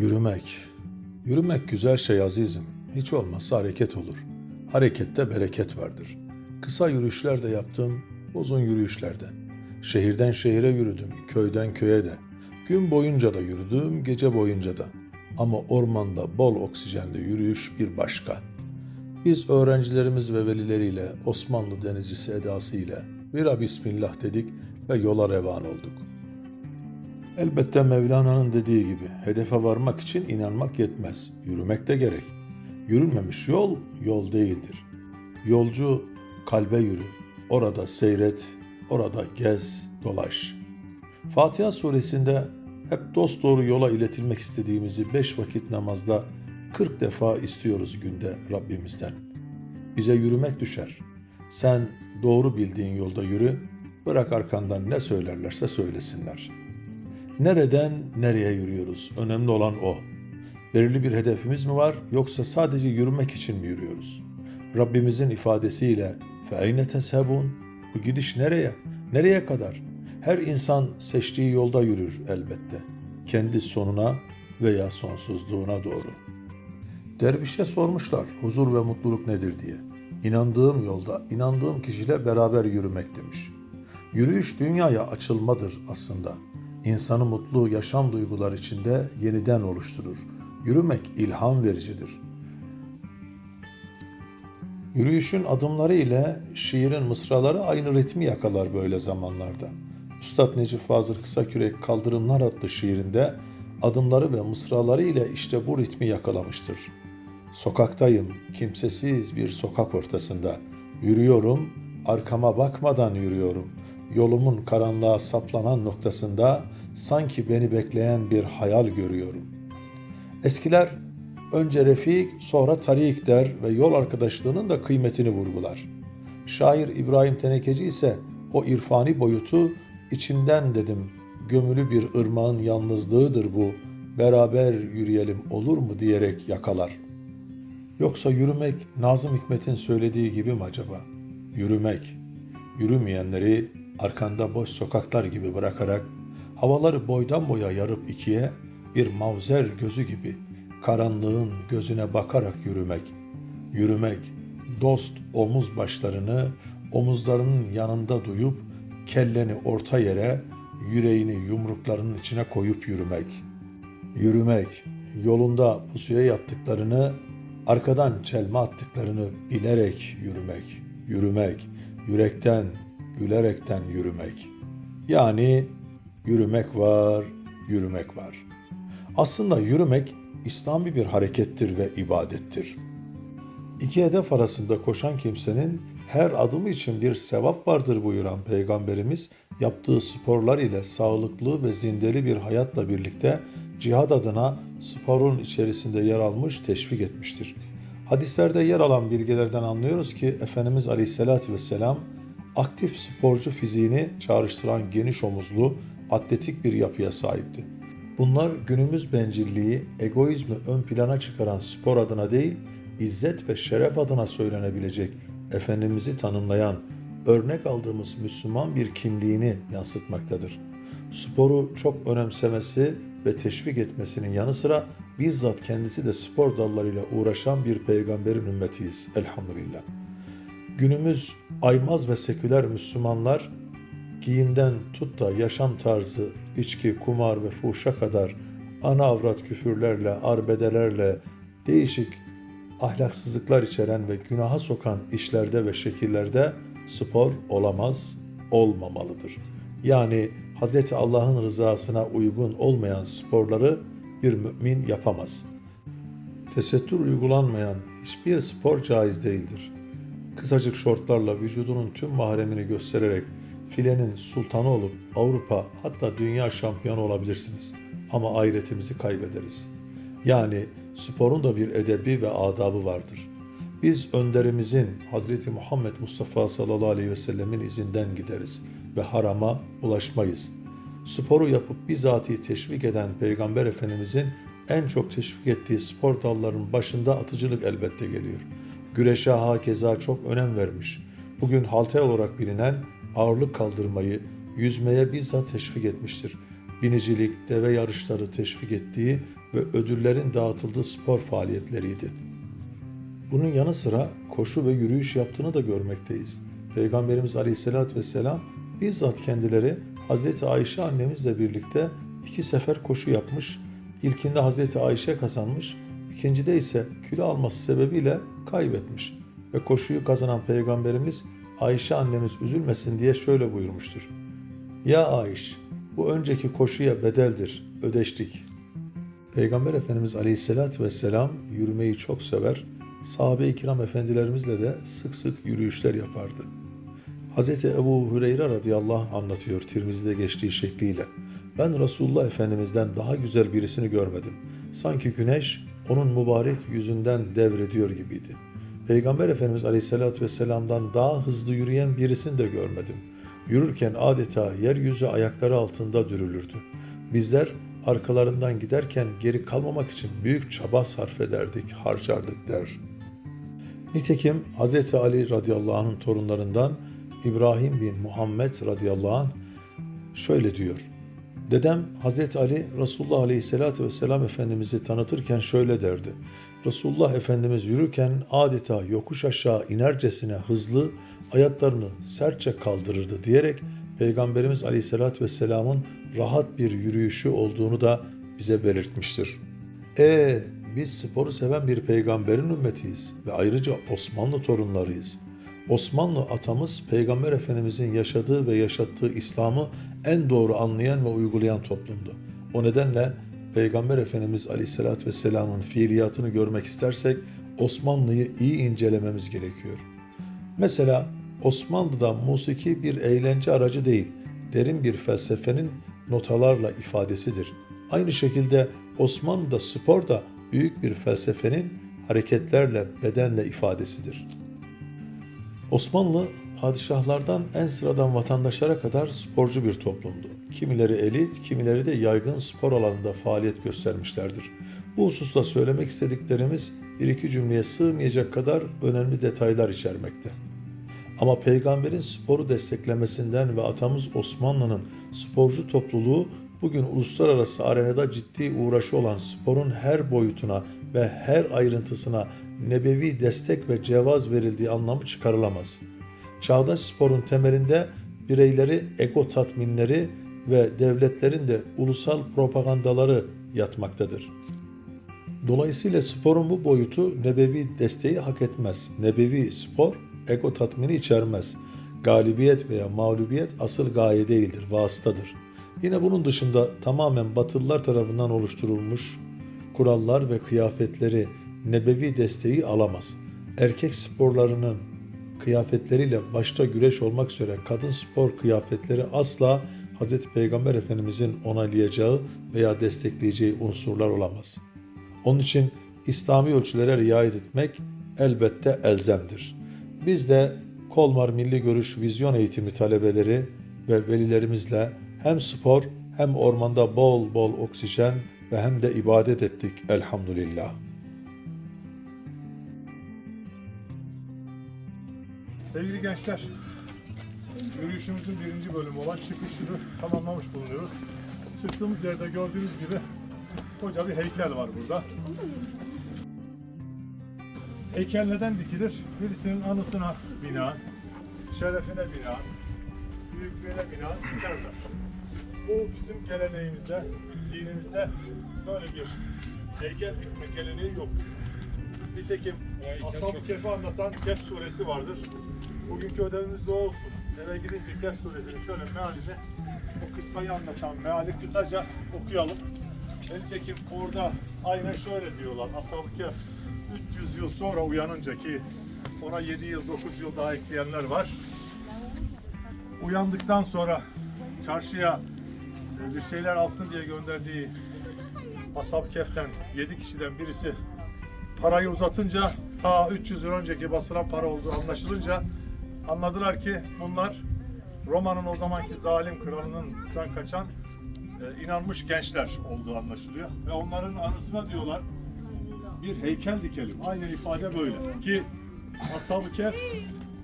Yürümek. Yürümek güzel şey azizim. Hiç olmazsa hareket olur. Harekette bereket vardır. Kısa yürüyüşler de yaptım, uzun yürüyüşlerde. Şehirden şehire yürüdüm, köyden köye de. Gün boyunca da yürüdüm, gece boyunca da. Ama ormanda bol oksijenli yürüyüş bir başka. Biz öğrencilerimiz ve velileriyle Osmanlı denizcisi edasıyla Vira Bismillah dedik ve yola revan olduk. Elbette Mevlana'nın dediği gibi hedefe varmak için inanmak yetmez. Yürümek de gerek. Yürünmemiş yol yol değildir. Yolcu kalbe yürü. Orada seyret, orada gez, dolaş. Fatiha suresinde hep dost doğru yola iletilmek istediğimizi beş vakit namazda 40 defa istiyoruz günde Rabbimizden. Bize yürümek düşer. Sen doğru bildiğin yolda yürü, bırak arkandan ne söylerlerse söylesinler.'' Nereden nereye yürüyoruz? Önemli olan o. Belirli bir hedefimiz mi var yoksa sadece yürümek için mi yürüyoruz? Rabbimizin ifadesiyle فَاَيْنَ تَسْهَبُونَ Bu gidiş nereye? Nereye kadar? Her insan seçtiği yolda yürür elbette. Kendi sonuna veya sonsuzluğuna doğru. Dervişe sormuşlar huzur ve mutluluk nedir diye. İnandığım yolda, inandığım kişiyle beraber yürümek demiş. Yürüyüş dünyaya açılmadır aslında. İnsanı mutlu yaşam duygular içinde yeniden oluşturur. Yürümek ilham vericidir. Yürüyüşün adımları ile şiirin mısraları aynı ritmi yakalar böyle zamanlarda. Üstad Necip Fazıl Kısakürek Kaldırımlar adlı şiirinde adımları ve mısraları ile işte bu ritmi yakalamıştır. Sokaktayım, kimsesiz bir sokak ortasında. Yürüyorum, arkama bakmadan yürüyorum. Yolumun karanlığa saplanan noktasında sanki beni bekleyen bir hayal görüyorum. Eskiler önce refik sonra tarik der ve yol arkadaşlığının da kıymetini vurgular. Şair İbrahim Tenekeci ise o irfani boyutu içimden dedim gömülü bir ırmağın yalnızlığıdır bu beraber yürüyelim olur mu diyerek yakalar. Yoksa yürümek Nazım Hikmet'in söylediği gibi mi acaba? Yürümek, yürümeyenleri arkanda boş sokaklar gibi bırakarak havaları boydan boya yarıp ikiye bir mavzer gözü gibi karanlığın gözüne bakarak yürümek. Yürümek, dost omuz başlarını omuzlarının yanında duyup kelleni orta yere, yüreğini yumruklarının içine koyup yürümek. Yürümek, yolunda pusuya yattıklarını, arkadan çelme attıklarını bilerek yürümek. Yürümek, yürekten, gülerekten yürümek. Yani yürümek var, yürümek var. Aslında yürümek İslami bir harekettir ve ibadettir. İki hedef arasında koşan kimsenin her adımı için bir sevap vardır buyuran Peygamberimiz yaptığı sporlar ile sağlıklı ve zindeli bir hayatla birlikte cihad adına sporun içerisinde yer almış teşvik etmiştir. Hadislerde yer alan bilgilerden anlıyoruz ki Efendimiz Aleyhisselatü Vesselam aktif sporcu fiziğini çağrıştıran geniş omuzlu, atletik bir yapıya sahipti. Bunlar günümüz bencilliği, egoizmi ön plana çıkaran spor adına değil, izzet ve şeref adına söylenebilecek Efendimiz'i tanımlayan, örnek aldığımız Müslüman bir kimliğini yansıtmaktadır. Sporu çok önemsemesi ve teşvik etmesinin yanı sıra bizzat kendisi de spor dallarıyla uğraşan bir peygamberin ümmetiyiz elhamdülillah. Günümüz aymaz ve seküler Müslümanlar giyimden tut da yaşam tarzı, içki, kumar ve fuhşa kadar ana avrat küfürlerle, arbedelerle, değişik ahlaksızlıklar içeren ve günaha sokan işlerde ve şekillerde spor olamaz, olmamalıdır. Yani Hz. Allah'ın rızasına uygun olmayan sporları bir mümin yapamaz. Tesettür uygulanmayan hiçbir spor caiz değildir. Kısacık şortlarla vücudunun tüm mahremini göstererek filenin sultanı olup Avrupa hatta dünya şampiyonu olabilirsiniz. Ama ahiretimizi kaybederiz. Yani sporun da bir edebi ve adabı vardır. Biz önderimizin Hazreti Muhammed Mustafa sallallahu aleyhi ve sellemin izinden gideriz ve harama ulaşmayız. Sporu yapıp bizatihi teşvik eden Peygamber Efendimizin en çok teşvik ettiği spor dallarının başında atıcılık elbette geliyor. Güreşe hakeza çok önem vermiş. Bugün halter olarak bilinen ağırlık kaldırmayı, yüzmeye bizzat teşvik etmiştir. binicilik, deve yarışları teşvik ettiği ve ödüllerin dağıtıldığı spor faaliyetleriydi. Bunun yanı sıra koşu ve yürüyüş yaptığını da görmekteyiz. Peygamberimiz Aleyhisselatü Vesselam bizzat kendileri Hazreti Ayşe annemizle birlikte iki sefer koşu yapmış. İlkinde Hazreti Ayşe kazanmış, ikincide ise kilo alması sebebiyle kaybetmiş. Ve koşuyu kazanan Peygamberimiz Ayşe annemiz üzülmesin diye şöyle buyurmuştur. Ya Ayş, bu önceki koşuya bedeldir, ödeştik. Peygamber Efendimiz Aleyhisselatü Vesselam yürümeyi çok sever, sahabe-i kiram efendilerimizle de sık sık yürüyüşler yapardı. Hz. Ebu Hüreyre radıyallahu anh anlatıyor Tirmizi'de geçtiği şekliyle. Ben Resulullah Efendimiz'den daha güzel birisini görmedim. Sanki güneş onun mübarek yüzünden devrediyor gibiydi. Peygamber Efendimiz Aleyhisselatü Vesselam'dan daha hızlı yürüyen birisini de görmedim. Yürürken adeta yeryüzü ayakları altında dürülürdü. Bizler arkalarından giderken geri kalmamak için büyük çaba sarf ederdik, harcardık der. Nitekim Hz. Ali radıyallahu anh'ın torunlarından İbrahim bin Muhammed radıyallahu anh şöyle diyor. Dedem Hz. Ali Resulullah aleyhissalatü vesselam Efendimiz'i tanıtırken şöyle derdi. Resulullah Efendimiz yürürken adeta yokuş aşağı inercesine hızlı ayaklarını sertçe kaldırırdı diyerek Peygamberimiz aleyhissalatü vesselamın rahat bir yürüyüşü olduğunu da bize belirtmiştir. E biz sporu seven bir peygamberin ümmetiyiz ve ayrıca Osmanlı torunlarıyız. Osmanlı atamız Peygamber Efendimizin yaşadığı ve yaşattığı İslam'ı en doğru anlayan ve uygulayan toplumdu. O nedenle Peygamber Efendimiz Aleyhisselatü Vesselam'ın fiiliyatını görmek istersek Osmanlı'yı iyi incelememiz gerekiyor. Mesela Osmanlı'da musiki bir eğlence aracı değil, derin bir felsefenin notalarla ifadesidir. Aynı şekilde Osmanlı'da spor da büyük bir felsefenin hareketlerle, bedenle ifadesidir. Osmanlı padişahlardan en sıradan vatandaşlara kadar sporcu bir toplumdu. Kimileri elit, kimileri de yaygın spor alanında faaliyet göstermişlerdir. Bu hususta söylemek istediklerimiz bir iki cümleye sığmayacak kadar önemli detaylar içermekte. Ama peygamberin sporu desteklemesinden ve atamız Osmanlı'nın sporcu topluluğu bugün uluslararası arenada ciddi uğraşı olan sporun her boyutuna ve her ayrıntısına nebevi destek ve cevaz verildiği anlamı çıkarılamaz. Çağdaş sporun temelinde bireyleri ego tatminleri ve devletlerin de ulusal propagandaları yatmaktadır. Dolayısıyla sporun bu boyutu nebevi desteği hak etmez. Nebevi spor ego tatmini içermez. Galibiyet veya mağlubiyet asıl gaye değildir, vasıtadır. Yine bunun dışında tamamen Batılılar tarafından oluşturulmuş kurallar ve kıyafetleri nebevi desteği alamaz. Erkek sporlarının kıyafetleriyle başta güreş olmak üzere kadın spor kıyafetleri asla Hz. Peygamber Efendimizin onaylayacağı veya destekleyeceği unsurlar olamaz. Onun için İslami ölçülere riayet etmek elbette elzemdir. Biz de Kolmar Milli Görüş Vizyon Eğitimi talebeleri ve velilerimizle hem spor hem ormanda bol bol oksijen ve hem de ibadet ettik elhamdülillah. Sevgili gençler, yürüyüşümüzün birinci bölümü olan çıkışını tamamlamış bulunuyoruz. Çıktığımız yerde gördüğünüz gibi koca bir heykel var burada. Heykel neden dikilir? Birisinin anısına bina, şerefine bina, büyüklüğüne bina dikerler. Bu bizim geleneğimizde, dinimizde böyle bir heykel dikme geleneği yoktur. Nitekim Ashab-ı Kehf'i anlatan Kehf suresi vardır. Bugünkü ödevimiz de olsun. Eve gidince Kehf suresinin şöyle mealini, o kıssayı anlatan meali kısaca okuyalım. Nitekim orada aynen şöyle diyorlar. Ashab-ı Kehf 300 yıl sonra uyanınca ki ona 7 yıl 9 yıl daha ekleyenler var. Uyandıktan sonra çarşıya e, bir şeyler alsın diye gönderdiği Ashab-ı Kehf'ten 7 kişiden birisi parayı uzatınca ta 300 yıl önceki basılan para olduğu anlaşılınca anladılar ki bunlar Roma'nın o zamanki zalim kralından kaçan e, inanmış gençler olduğu anlaşılıyor. Ve onların anısına diyorlar bir heykel dikelim. Aynen ifade böyle. Ki Ashab-ı Kehf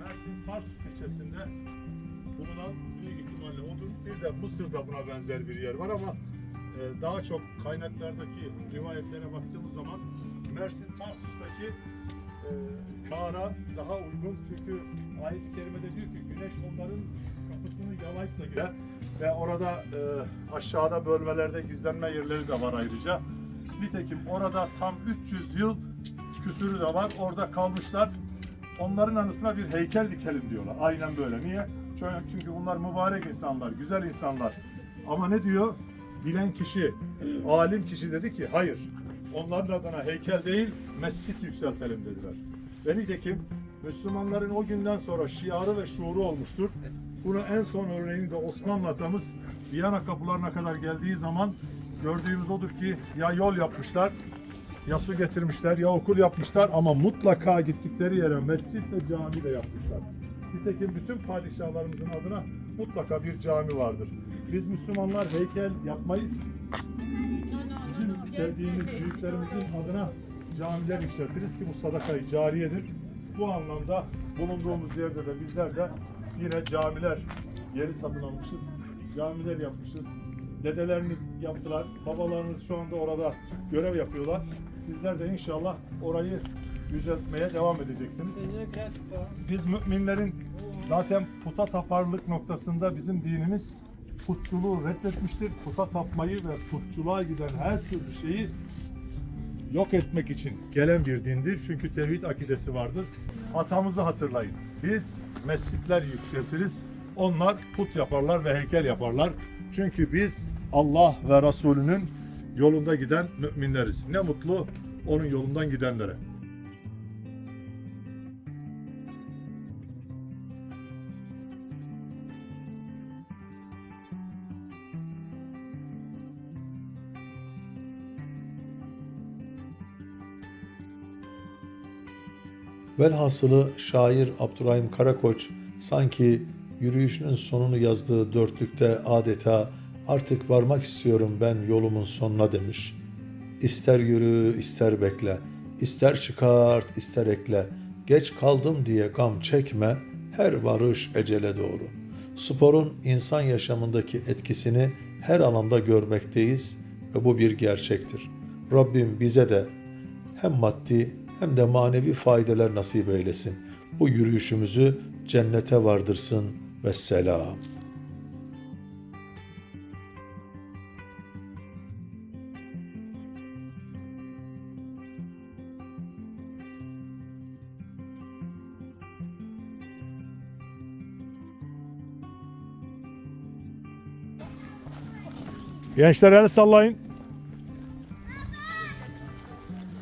Mersin Tars ilçesinde bulunan büyük ihtimalle odur. Bir de Mısır'da buna benzer bir yer var ama e, daha çok kaynaklardaki rivayetlere baktığımız zaman Mersin Tarsus'taki e, mağara daha uygun. Çünkü ayet-i kerimede diyor ki güneş onların kapısını yalayıp da gider. Ve orada e, aşağıda bölmelerde gizlenme yerleri de var ayrıca. Nitekim orada tam 300 yıl küsürü de var. Orada kalmışlar. Onların anısına bir heykel dikelim diyorlar. Aynen böyle. Niye? Çünkü bunlar mübarek insanlar, güzel insanlar. Ama ne diyor? Bilen kişi, alim kişi dedi ki hayır. Onların adına heykel değil, mescit yükseltelim dediler. Ve nitekim Müslümanların o günden sonra şiarı ve şuuru olmuştur. Bunu en son örneğini de Osmanlı atamız Viyana kapılarına kadar geldiği zaman gördüğümüz odur ki ya yol yapmışlar, ya su getirmişler, ya okul yapmışlar ama mutlaka gittikleri yere mescit ve cami de yapmışlar. Nitekim bütün padişahlarımızın adına mutlaka bir cami vardır. Biz Müslümanlar heykel yapmayız. Sevdiğimiz büyüklerimizin adına camiler yükseltiriz ki bu sadakayı cariyedir. Bu anlamda bulunduğumuz yerde de bizler de yine camiler yeri satın almışız. Camiler yapmışız. Dedelerimiz yaptılar. Babalarımız şu anda orada görev yapıyorlar. Sizler de inşallah orayı yüceltmeye devam edeceksiniz. Biz müminlerin zaten puta taparlık noktasında bizim dinimiz putçuluğu reddetmiştir. Puta tapmayı ve putçuluğa giden her türlü şeyi yok etmek için gelen bir dindir. Çünkü tevhid akidesi vardır. Atamızı hatırlayın. Biz mescitler yükseltiriz. Onlar put yaparlar ve heykel yaparlar. Çünkü biz Allah ve Resulünün yolunda giden müminleriz. Ne mutlu onun yolundan gidenlere. Velhasılı şair Abdurrahim Karakoç sanki yürüyüşünün sonunu yazdığı dörtlükte adeta artık varmak istiyorum ben yolumun sonuna demiş. İster yürü ister bekle, ister çıkart ister ekle, geç kaldım diye gam çekme, her varış ecele doğru. Sporun insan yaşamındaki etkisini her alanda görmekteyiz ve bu bir gerçektir. Rabbim bize de hem maddi hem de manevi faydeler nasip eylesin. Bu yürüyüşümüzü cennete vardırsın ve selam. Gençler el sallayın.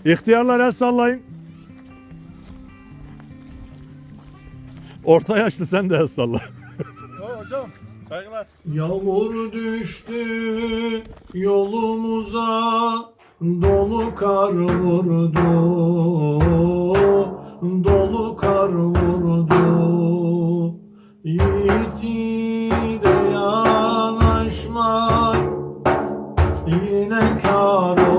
İhtiyarlar el sallayın. Orta yaşlı sen de el salla. hocam saygılar. Yağmur düştü yolumuza Dolu kar vurdu Dolu kar vurdu Yiğit de yanaşmak Yine kar oldu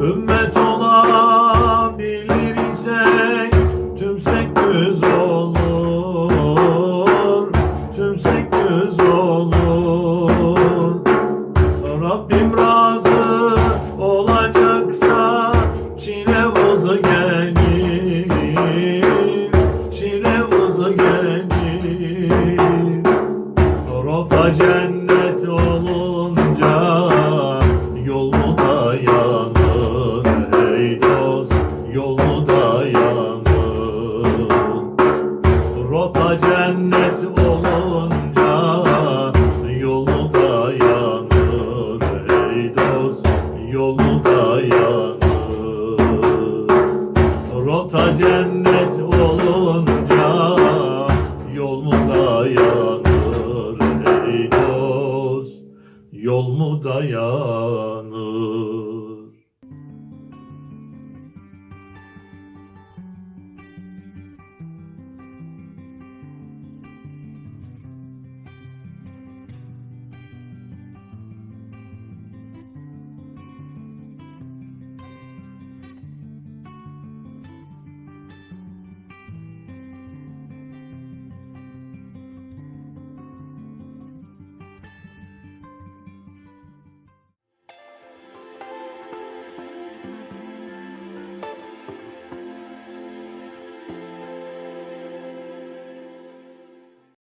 Ümmet